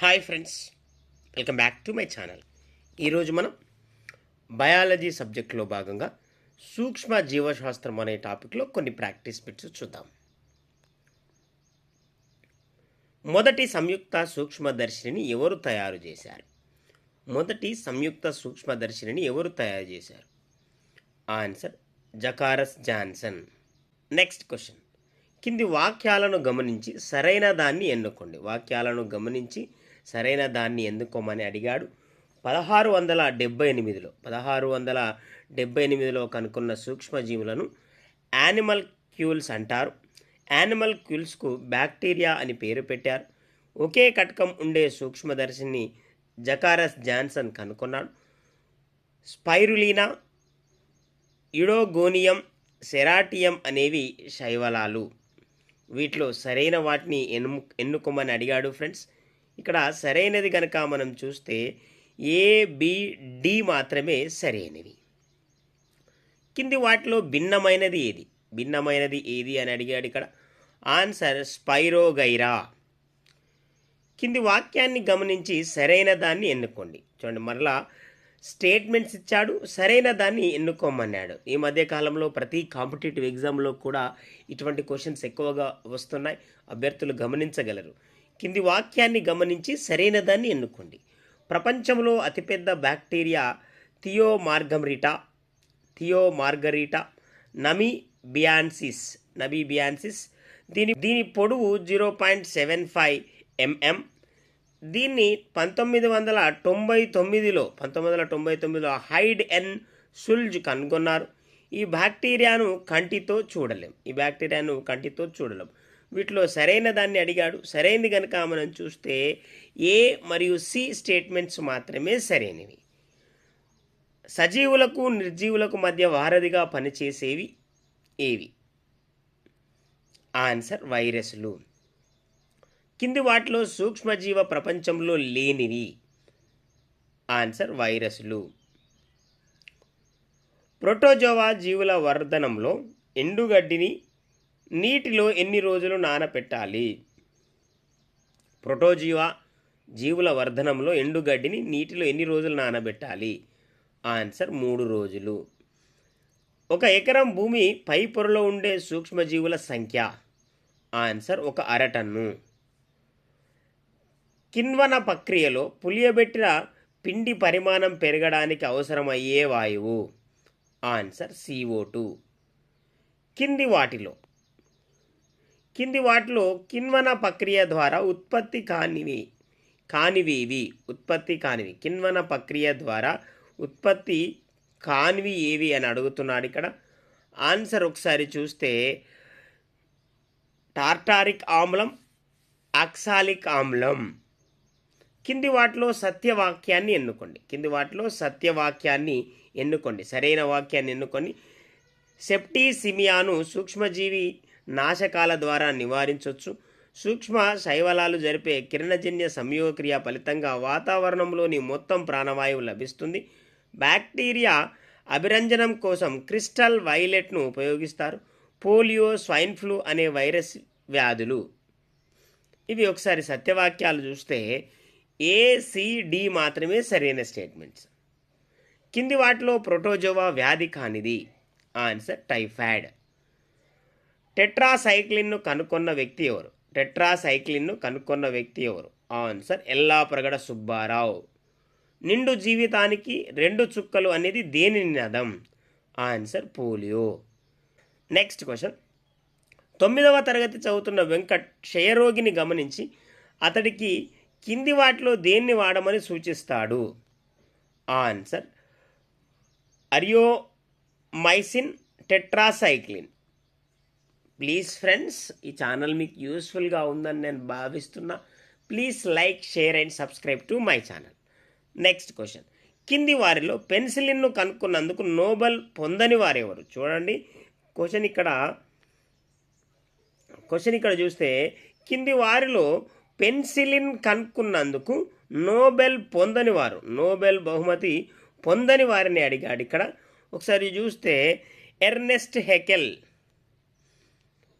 Hi friends welcome back to my channel. ఈరోజు మనం biology సబ్జెక్ట్లో భాగంగా సూక్ష్మ జీవశాస్త్రం అనే టాపిక్లో కొన్ని ప్రాక్టీస్ బిట్స్ చూద్దాం. మొదటి సంయుక్త సూక్ష్మదర్శిని ఎవరు తయారు చేశారు? మొదటి సంయుక్త సూక్ష్మదర్శిని ఎవరు తయారు చేశారు? Answer Zacharias Janssen. Next question. కింది వాక్యాలను గమనించి సరైన దాన్ని ఎన్నుకోండి. వాక్యాలను గమనించి సరైన దాన్ని ఎందుకోమని అడిగాడు. పదహారు వందల డెబ్బై ఎనిమిదిలో పదహారు వందల డెబ్బై ఎనిమిదిలో కనుక్కున్న సూక్ష్మజీవులను యానిమల్ క్యూల్స్ అంటారు. యానిమల్ క్యూల్స్కు బ్యాక్టీరియా అని పేరు పెట్టారు. ఒకే కటకం ఉండే సూక్ష్మదర్శిని జకారస్ జాన్సన్ కనుక్కున్నాడు. స్పైరులీనా ఇడోగోనియం సెరాటియం అనేవి శైవలాలు. వీటిలో సరైన వాటిని ఎన్ను ఎన్నుకోమని అడిగాడు ఫ్రెండ్స్. ఇక్కడ సరైనది కనుక మనం చూస్తే ఏ బి డి మాత్రమే సరైనవి. కింది వాటిలో భిన్నమైనది ఏది? భిన్నమైనది ఏది అని అడిగాడు ఇక్కడ? ఆన్సర్ స్పైరోగైరా కింది వాక్యాన్ని గమనించి సరైన దాన్ని ఎన్నుకోండి. చూడండి మరలా స్టేట్మెంట్స్ ఇచ్చాడు సరైన దాన్ని ఎన్నుకోమన్నాడు. ఈ మధ్యకాలంలో ప్రతి కాంపిటేటివ్ ఎగ్జామ్లో కూడా ఇటువంటి క్వశ్చన్స్ ఎక్కువగా వస్తున్నాయి. అభ్యర్థులు గమనించగలరు. కింది వాక్యాన్ని గమనించి సరైన దాన్ని ఎన్నుకోండి. ప్రపంచంలో అతిపెద్ద bacteria thiomargarita thiomargarita namibiensis namibiensis దీని దీని పొడవు zero point seven five MM దీన్ని పంతొమ్మిది వందల తొంభై తొమ్మిదిలో పంతొమ్మిది వందల తొంభై తొమ్మిదిలో హైడ్ ఎన్ సుల్జ్ కనుగొన్నారు. ఈ బ్యాక్టీరియాను కంటితో చూడలేం. ఈ బ్యాక్టీరియాను కంటితో చూడలేం. వీటిలో సరైన దాన్ని అడిగాడు. సరైనది కనుక మనం చూస్తే ఏ మరియు సి స్టేట్మెంట్స్ మాత్రమే సరైనవి. సజీవులకు నిర్జీవులకు మధ్య వారధిగా పనిచేసేవి ఏవి? ఆన్సర్ వైరస్లు. కింది వాటిలో సూక్ష్మజీవ ప్రపంచంలో లేనివి. ఆన్సర్ వైరస్లు. ప్రోటోజోవా జీవుల వర్ధనంలో ఎండుగడ్డిని నీటిలో ఎన్ని రోజులు నానపెట్టాలి? ప్రోటోజీవా జీవుల వర్ధనంలో ఎండుగడ్డిని నీటిలో ఎన్ని రోజులు నానబెట్టాలి? ఆన్సర్ మూడు రోజులు. ఒక ఎకరం భూమి పై పొరలో ఉండే సూక్ష్మజీవుల సంఖ్య? ఆన్సర్ ఒక అరటన్ను. కిణ్వన ప్రక్రియలో పులియబెట్టిన పిండి పరిమాణం పెరగడానికి అవసరమయ్యే వాయువు? Answer CO two. కింది వాటిలో కింది వాటిలో కిణ్వన ప్రక్రియ ద్వారా ఉత్పత్తి కానివి కానివి ఇవి ఉత్పత్తి కానివి. కిణ్వన ప్రక్రియ ద్వారా ఉత్పత్తి కానివి ఏవి అని అడుగుతున్నాడు ఇక్కడ. ఆన్సర్ ఒకసారి చూస్తే టార్టారిక్ ఆమ్లం ఆక్సాలిక్ ఆమ్లం. కింది వాటిలో సత్యవాక్యాన్ని ఎన్నుకోండి. కింది వాటిలో సత్యవాక్యాన్ని ఎన్నుకోండి. సరైన వాక్యాన్ని ఎన్నుకొని సెప్టీసిమియాను సూక్ష్మజీవి నాశకాల ద్వారా నివారించవచ్చు సూక్ష్మ శైవలాలు జరిపే కిరణజన్య సంయోగక్రియ ఫలితంగా వాతావరణంలోని మొత్తం ప్రాణవాయువు లభిస్తుంది. బ్యాక్టీరియా అభిరంజనం కోసం క్రిస్టల్ వైలెట్ను ఉపయోగిస్తారు. పోలియో స్వైన్ ఫ్లూ అనే వైరస్ వ్యాధులు. ఇవి ఒకసారి సత్యవాక్యాలు చూస్తే ఏసిడి మాత్రమే సరైన స్టేట్మెంట్స్. కింది వాటిలో ప్రోటోజోవా వ్యాధి కానిది. Answer typhoid. టెట్రాసైక్లిన్ను కనుక్కున్న వ్యక్తి ఎవరు? టెట్రాసైక్లిన్ను కనుక్కున్న వ్యక్తి ఎవరు? ఆన్సర్ ఎల్లాప్రగడ సుబ్బారావు. నిండు జీవితానికి రెండు చుక్కలు అనేది దేని నినాదం? Answer polio. Next question. తొమ్మిదవ తరగతి చదువుతున్న వెంకట్ క్షయరోగిని గమనించి అతడికి కింది వాటిలో దేన్ని వాడమని సూచిస్తాడు? Answer aureomycin tetracycline. Please friends ఈ ఛానల్ మీకు యూస్ఫుల్గా ఉందని నేను భావిస్తున్నా. Please like share and subscribe to my channel next question కింది వారిలో పెన్సిలిన్ను కనుక్కున్నందుకు నోబెల్ పొందని వారెవరు? చూడండి. క్వశ్చన్ ఇక్కడ. క్వశ్చన్ ఇక్కడ చూస్తే కింది వారిలో పెన్సిలిన్ కనుక్కున్నందుకు నోబెల్ పొందని వారు. నోబెల్ బహుమతి పొందని వారిని అడిగాడు ఇక్కడ. ఒకసారి చూస్తే ఎర్నెస్ట్ హెకెల్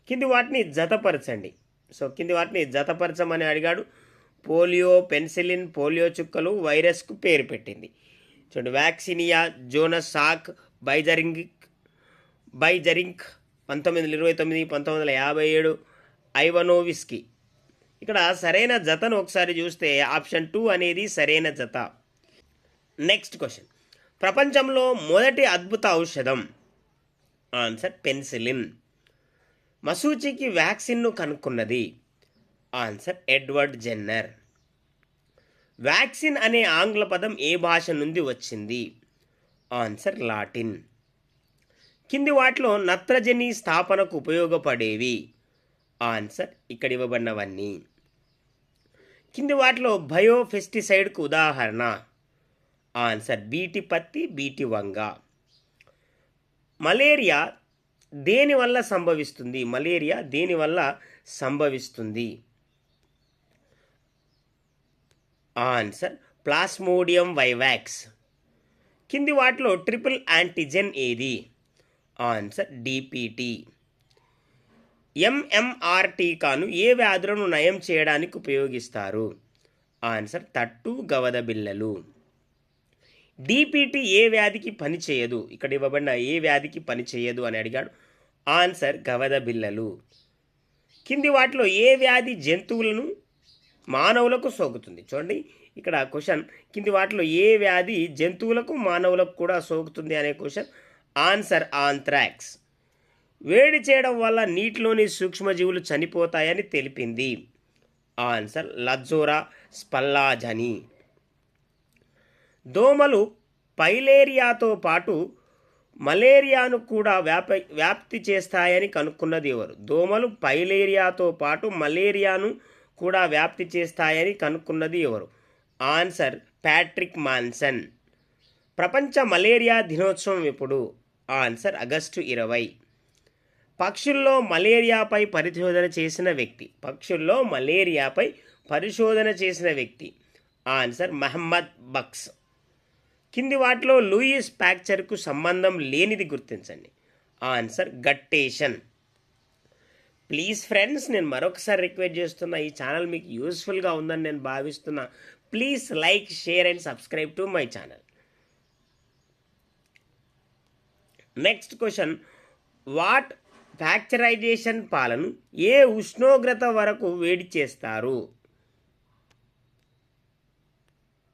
కింది వాటిని జతపరచండి. సో కింది వాటిని జతపరచమని అడిగాడు. పోలియో పెన్సిలిన్ పోలియో చుక్కలు వైరస్కు పేరు పెట్టింది. చూడండి వ్యాక్సినియా జోనసాక్ బైజరింగ్ బైజరింక్ పంతొమ్మిది వందల ఇరవై తొమ్మిది పంతొమ్మిది వందల యాభై ఏడు ఐవనోవిస్కి. ఇక్కడ సరైన జతను ఒకసారి చూస్తే ఆప్షన్ టూ అనేది సరైన జత. Next question. ప్రపంచంలో మొదటి అద్భుత ఔషధం. Answer penicillin. మసూచికి వ్యాక్సిన్ను కనుక్కున్నది. Answer Edward Jenner. వ్యాక్సిన్ అనే ఆంగ్ల పదం ఏ భాష నుండి వచ్చింది? Answer Latin. కింది వాటిలో నత్రజని స్థాపనకు ఉపయోగపడేవి. ఆన్సర్ ఇక్కడ ఇవ్వబడినవన్నీ. కింది వాటిలో బయోఫెస్టిసైడ్కు ఉదాహరణ. ఆన్సర్ బీటి పత్తి బీటి వంగ. మలేరియా దేనివల్ల సంభవిస్తుంది? మలేరియా దేనివల్ల సంభవిస్తుంది? Answer plasmodium vivax. కింది వాటిలో ట్రిపుల్ యాంటిజెన్ ఏది? Answer DPT. ఎంఎంఆర్ టీకాను ఏ వ్యాధులను నయం చేయడానికి ఉపయోగిస్తారు? ఆన్సర్ తట్టు గవద బిళ్ళలు డిపిటి ఏ వ్యాధికి పని చేయదు. ఇక్కడ ఇవ్వబడిన ఏ వ్యాధికి పని చేయదు అని అడిగాడు. ఆన్సర్ గవద బిళ్ళలు. కింది వాటిలో ఏ వ్యాధి జంతువులను మానవులకు సోకుతుంది? చూడండి ఇక్కడ క్వశ్చన్. కింది వాటిలో ఏ వ్యాధి జంతువులకు మానవులకు కూడా సోకుతుంది అనే క్వశ్చన్. Answer anthrax. వేడి చేయడం వల్ల నీటిలోని సూక్ష్మజీవులు చనిపోతాయని తెలిపింది. Answer Lazzaro Spallanzani. దోమలు పైలేరియాతో పాటు మలేరియాను కూడా వ్యాప వ్యాప్తి చేస్తాయని కనుక్కున్నది ఎవరు? దోమలు పైలేరియాతో పాటు మలేరియాను కూడా వ్యాప్తి చేస్తాయని కనుక్కున్నది ఎవరు? Answer Patrick Manson. ప్రపంచ మలేరియా దినోత్సవం ఎప్పుడు? ఆన్సర్ ఆగస్టు ఇరవై. పక్షుల్లో మలేరియాపై పరిశోధన చేసిన వ్యక్తి. పక్షుల్లో మలేరియాపై పరిశోధన చేసిన వ్యక్తి. ఆన్సర్ మహమ్మద్ బక్స్. కింది వాటిలో లూయిస్ ప్యాక్చర్కు సంబంధం లేనిది గుర్తించండి. Answer guttation. ప్లీజ్ ఫ్రెండ్స్ నేను మరొకసారి రిక్వెస్ట్ చేస్తున్నా ఈ ఛానల్ మీకు యూస్ఫుల్గా ఉందని నేను భావిస్తున్నా. Please like share and subscribe to my channel. Next question. What ఫ్యాక్చరైజేషన్ పాలను ఏ ఉష్ణోగ్రత వరకు వేడి చేస్తారు?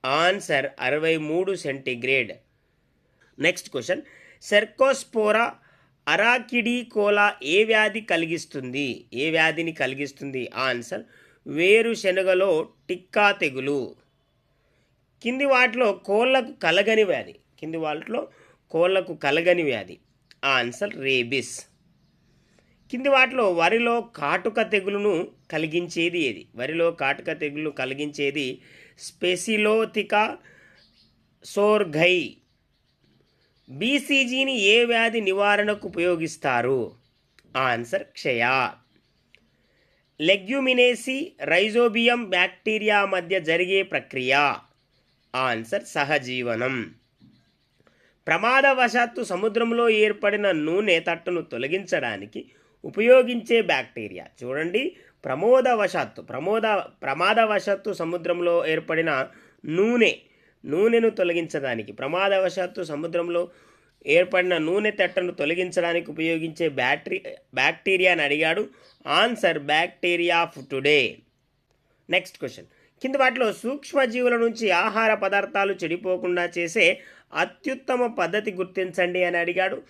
ఆన్సర్ అరవై మూడు centigrade. Next question. Cercospora arachidicola ఏ వ్యాధి కలిగిస్తుంది? ఏ వ్యాధిని కలిగిస్తుంది? ఆన్సర్ వేరుశెనగలో టిక్కా తెగులు. కింది వాటిలో కోళ్ళకు కలగని వ్యాధి. కింది వాటిలో కోళ్ళకు కలగని వ్యాధి. Answer rabies. కింది వాటిలో వరిలో కాటుక తెగులును కలిగించేది ఏది? వరిలో కాటుక తెగులు కలిగించేది స్పెసిలోతికా సోర్ఘై. బీసీజీని ఏ వ్యాధి నివారణకు ఉపయోగిస్తారు? ఆన్సర్ క్షయ. లెగ్యుమినేసి రైజోబియం బ్యాక్టీరియా మధ్య జరిగే ప్రక్రియ. ఆన్సర్ సహజీవనం. ప్రమాదవశాత్తు సముద్రంలో ఏర్పడిన నూనె తట్టును తొలగించడానికి ఉపయోగించే బ్యాక్టీరియా. చూడండి ప్రమోదవశాత్తు ప్రమోద ప్రమాదవశాత్తు సముద్రంలో ఏర్పడిన నూనె నూనెను తొలగించడానికి ప్రమాదవశాత్తు సముద్రంలో ఏర్పడిన నూనె తెట్టను తొలగించడానికి ఉపయోగించే బ్యాటరీ బ్యాక్టీరియాని అడిగాడు. Answer bacteria of today. Next question. కింద వాటిలో సూక్ష్మజీవుల నుంచి ఆహార పదార్థాలు చెడిపోకుండా చేసే అత్యుత్తమ పద్ధతి గుర్తించండి అని అడిగాడు.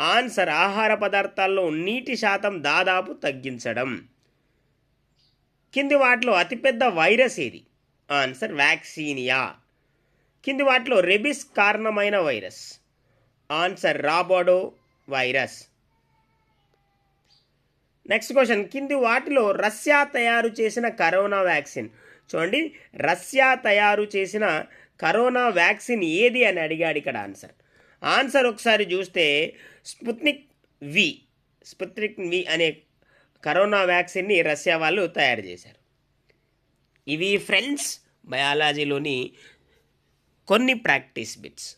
ఆన్సర్ ఆహార పదార్థాల్లో నీటి శాతం దాదాపు తగ్గించడం. కింది వాటిలో అతిపెద్ద వైరస్ ఏది? Answer vaccinia. కింది వాటిలో రెబిస్ కారణమైన virus. Answer rhabdo virus. Next question. కింది వాటిలో రష్యా తయారు చేసిన కరోనా వ్యాక్సిన్. చూడండి రష్యా తయారు చేసిన కరోనా వ్యాక్సిన్ ఏది అని అడిగాడు ఇక్కడ ఆన్సర్. ఆన్సర్ ఒకసారి చూస్తే స్పుత్నిక్ వి. స్పుత్నిక్ వి అనే కరోనా వ్యాక్సిన్ని రష్యా వాళ్ళు తయారు చేశారు. ఇవి ఫ్రెండ్స్ బయాలజీలోని కొన్ని ప్రాక్టీస్ బిట్స్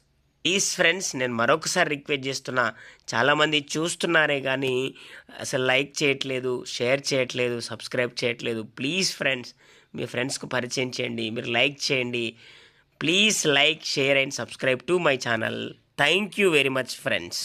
ఈస్ ఫ్రెండ్స్ నేను మరొకసారి రిక్వెస్ట్ చేస్తున్నా చాలామంది చూస్తున్నారే కానీ అసలు లైక్ చేయట్లేదు షేర్ చేయట్లేదు సబ్స్క్రైబ్ చేయట్లేదు. ప్లీజ్ ఫ్రెండ్స్ మీ ఫ్రెండ్స్కు పరిచయం చేయండి మీరు లైక్ చేయండి. Please like share and subscribe to my channel thank you very much friends